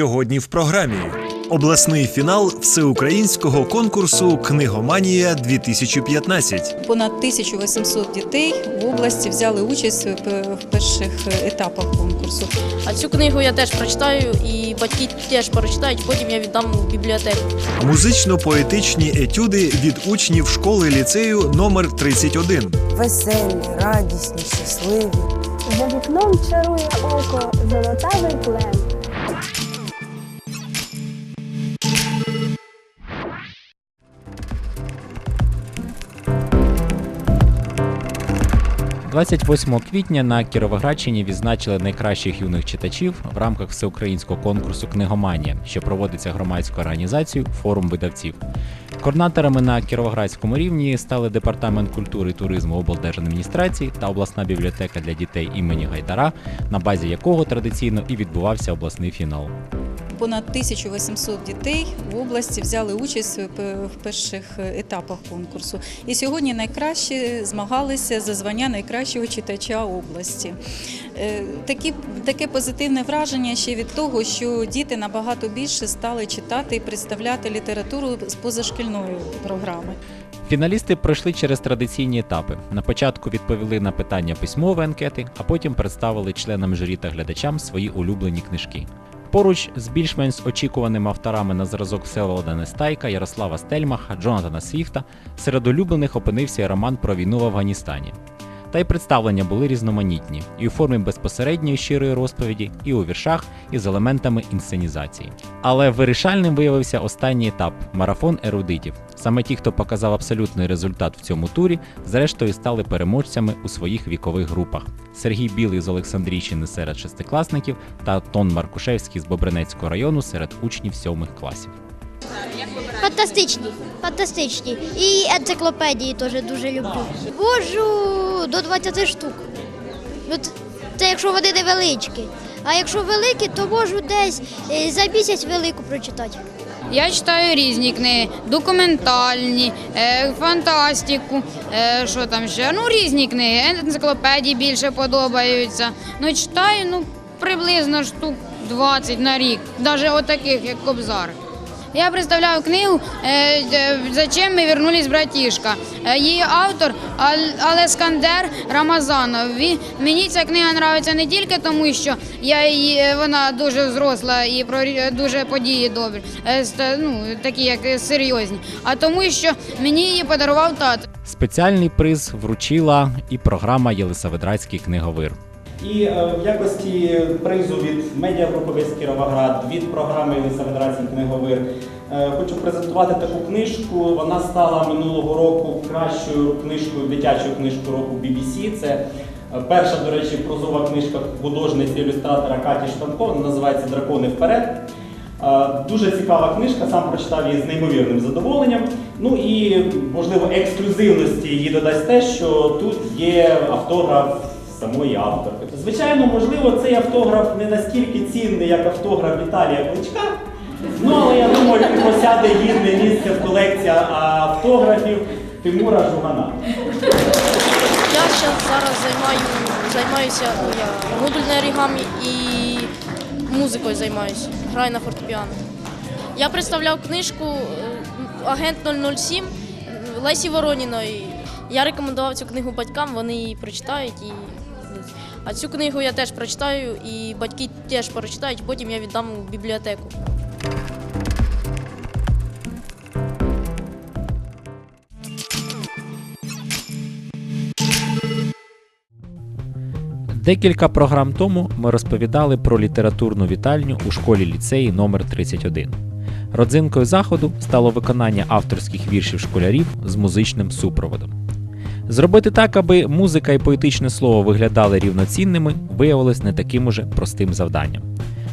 Сьогодні в програмі обласний фінал всеукраїнського конкурсу Книгоманія 2015 Понад 1800 дітей в області взяли участь в перших етапах конкурсу. А цю книгу я теж прочитаю, і батьки теж прочитають, потім я віддам у бібліотеку. Музично-поетичні етюди від учнів школи ліцею номер 31 веселі, радісні, щасливі. За вікном чарує око золотавий плен. – 28 квітня на Кіровоградщині відзначили найкращих юних читачів в рамках всеукраїнського конкурсу Книгоманія, що проводиться громадською організацією Форум видавців. Координаторами на кіровоградському рівні стали департамент культури і туризму облдержадміністрації та обласна бібліотека для дітей імені Гайдара, на базі якого традиційно і відбувався обласний фінал. Понад 1800 дітей в області взяли участь в в перших етапах конкурсу. І сьогодні найкращі змагалися за звання найкращого читача області. Е, Такі, таке позитивне враження ще від того, що діти набагато більше стали читати і представляти літературу з позашкільної програми. Фіналісти пройшли через традиційні етапи. На початку відповіли на питання письмової анкети, а потім представили членам журі та глядачам свої улюблені книжки. Поруч з більш-менш очікуваними авторами на зразок Всеволода Нестайка, Ярослава Стельмаха, Джонатана Свіфта серед улюблених опинився і роман про війну в Афганістані. Та й представлення були різноманітні і у формі безпосередньої щирої розповіді, і у віршах, і з елементами інсценізації. Але вирішальним виявився останній етап марафон ерудитів. Саме ті, хто показав абсолютний результат в цьому турі, зрештою стали переможцями у своїх вікових групах. Сергій Білий з Олександрійщини серед шестикласників та Тон Маркушевський з Бобринецького району серед учнів сьомих класів. Фантастичні, фантастичні. І енциклопедії теж дуже люблю. Вожу до 20 штук. Ну, Це якщо вони невеличкі. А якщо великі, то можу десь е, за місяць велику прочитати. Я читаю різні книги, документальні, е, фантастику, е, що там ще, ну різні книги, енциклопедії більше подобаються. Ну читаю ну, приблизно штук 20 на рік, навіть отаких, як Кобзар. Я представляю книгу е, е, «Зачем ми вернулись, братішка». Е, Її автор Алескандер Рамазанов. Мені ця книга подобається не тільки тому, що я її, вона дуже взросла і про дуже події добрі, ну, такі як серйозні, а тому, що мені її подарував тато. Спеціальний приз вручила і програма Єлисаветградський книговир. І е, в якості призу від медіагрупи «Весь Кіровоград, від програми Єлисаветградський книговир е, хочу презентувати таку книжку. Вона стала минулого року кращою книжкою, дитячою книжкою року BBC. Це е, перша, до речі, прозова книжка художниці ілюстратора Каті Штанко, вона називається Дракони вперед. Е, Дуже цікава книжка, сам прочитав її з неймовірним задоволенням. Ну і, можливо, ексклюзивності її додасть те, що тут є автограф самої авторки. Звичайно, можливо, цей автограф не настільки цінний, як автограф Віталія Кличка. Ну, але я думаю, він посяде гідне місце в колекції автографів Тимура Жугана. Я ще зараз займаю, займаюся ну, я, модульне орігамі і музикою займаюся. Граю на фортепіано. Я представляв книжку е, Агент 007 Лесі Вороніної. Я рекомендував цю книгу батькам, вони її прочитають. І... А цю книгу я теж прочитаю, і батьки теж прочитають, потім я віддам у бібліотеку. Декілька програм тому ми розповідали про літературну вітальню у школі ліцеї номер 31 Родзинкою заходу стало виконання авторських віршів школярів з музичним супроводом. Зробити так, аби музика і поетичне слово виглядали рівноцінними, виявилось не таким уже простим завданням.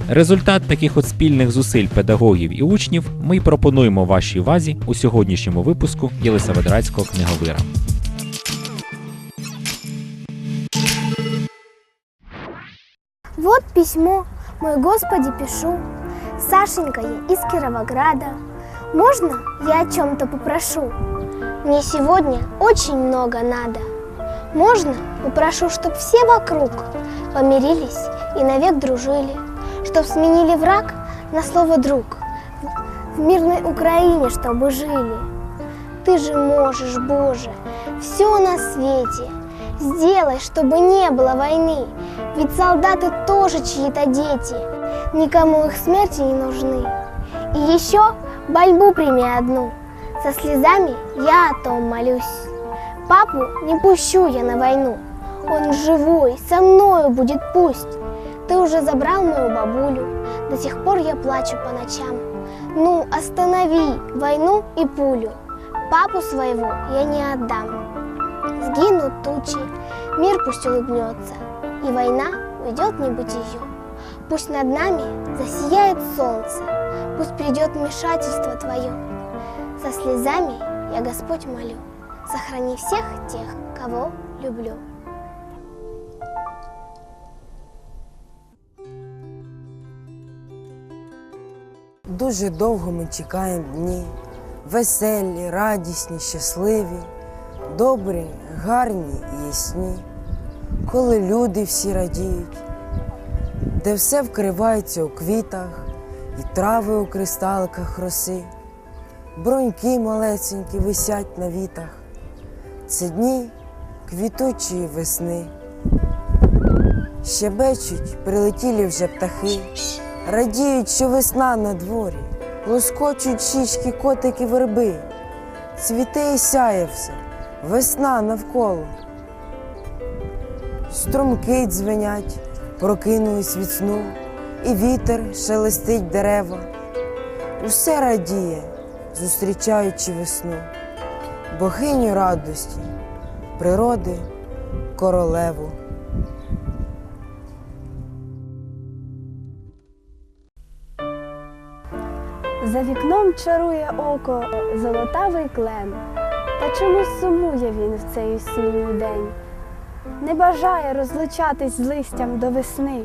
Результат таких от спільних зусиль педагогів і учнів ми й пропонуємо вашій увазі у сьогоднішньому випуску Єлисаветградського книговира. Вот письмо, мой Господи, пишу. Сашенька я из Кировограда. Можно я о чем-то попрошу? Мне сегодня очень много надо. Можно попрошу, чтоб все вокруг помирились и навек дружили, чтоб сменили враг на слово «друг». В мирной Украине, чтобы жили. Ты же можешь, Боже, все на свете. Сделай, чтобы не было войны, ведь солдаты тоже чьи-то дети. Никому их смерти не нужны. И еще борьбу прими одну. Со слезами я о том молюсь. Папу не пущу я на войну. Он живой, со мною будет пусть. Ты уже забрал мою бабулю, до сих пор я плачу по ночам. Ну, останови войну и пулю. Папу своего я не отдам. Сгинут тучи, мир пусть улыбнется, и война уйдет в небытие. Пусть над нами засияет солнце, пусть придет вмешательство Твое. Со слезами я Господь молю, сохрани всех тех, кого люблю. Дуже довго ми чекаємо дні, веселі, радісні, щасливі, добрі, гарні і ясні, коли люди всі радіють, де все вкривається у квітах, і трави у кристаликах роси, броньки малесенькі висять на вітах. Це дні квітучої весни. Щебечуть прилетілі вже птахи, радіють, що весна на дворі, лоскочуть щічки котики верби, цвіте і сяє все, весна навколо. Струмки дзвенять, прокинулись від сну, і вітер шелестить дерева. Усе радіє, зустрічаючи весну, богиню радості, природи, королеву. За вікном чарує око золотавий клен, та чомусь сумує він в цей осінній день, не бажає розлучатись з листям до весни,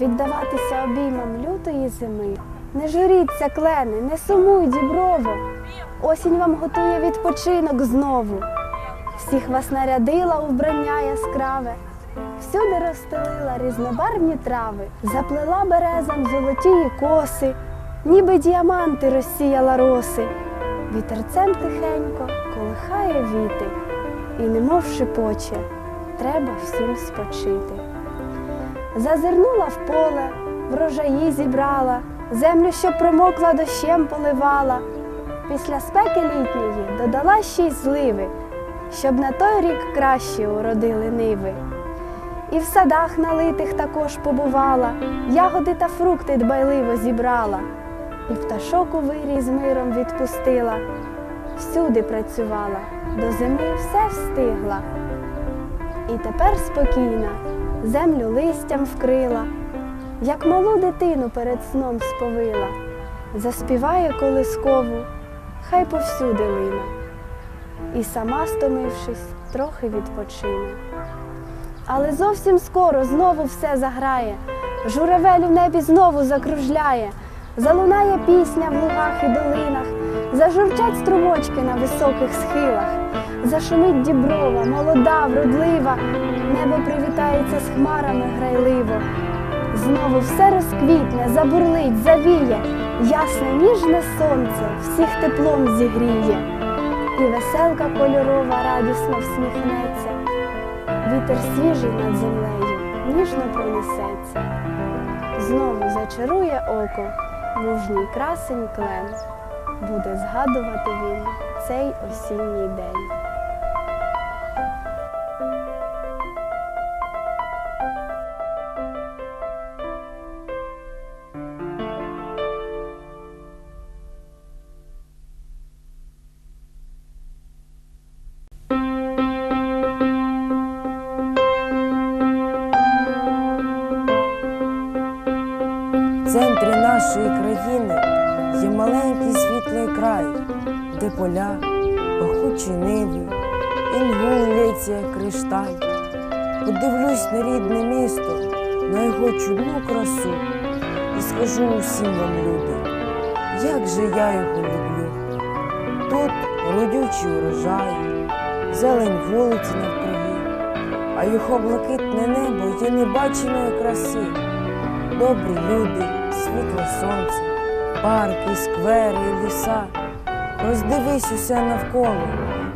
віддаватися обіймам лютої зими. Не журіться, клени, не сумуй, діброво, осінь вам готує відпочинок знову. Всіх вас нарядила у вбрання яскраве, всюди розстелила різнобарвні трави, заплела березам золотії коси. Ніби діаманти розсіяла роси, вітерцем тихенько колихає віти, і немов шепоче, треба всім спочити. Зазирнула в поле, врожаї зібрала, землю, що промокла дощем поливала. Після спеки літньої додала ще й зливи, щоб на той рік краще уродили ниви. І в садах налитих також побувала, ягоди та фрукти дбайливо зібрала і пташок у вирій з миром відпустила, всюди працювала, до зими все встигла. І тепер спокійна, землю листям вкрила, як малу дитину перед сном сповила, заспіває колискову, хай повсюди лине, і сама, стомившись, трохи відпочине. Але зовсім скоро знову все заграє, журавель у небі знову закружляє. Залунає пісня в лугах і долинах, зажурчать струмочки на високих схилах, зашумить діброва, молода, вродлива, небо привітається з хмарами грайливо. Знову все розквітне, забурлить, завіє, ясне ніжне сонце всіх теплом зігріє, і веселка кольорова радісно всміхнеться, вітер свіжий над землею ніжно пронесеться. Знову зачарує око мужній красень клен, буде згадувати він цей осінній день. Маленький світлий край, де поля, пахучі ниви, інгул лється, кришталь. Подивлюсь на рідне місто, на його чудну красу, і скажу усім вам, люди, як же я його люблю. Тут родючі урожаї, зелень вулиці навкруги, а його блакитне небо є небаченої краси добрі люди, світле сонце, парки, сквери, ліса. Роздивись усе навколо,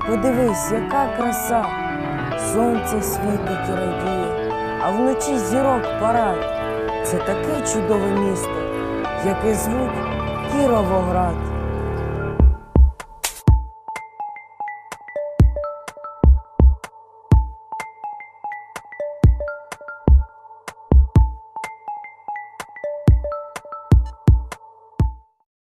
подивись, яка краса. Сонце світить і радіє, а вночі зірок парад. Це таке чудове місто, яке звуть Кіровоград.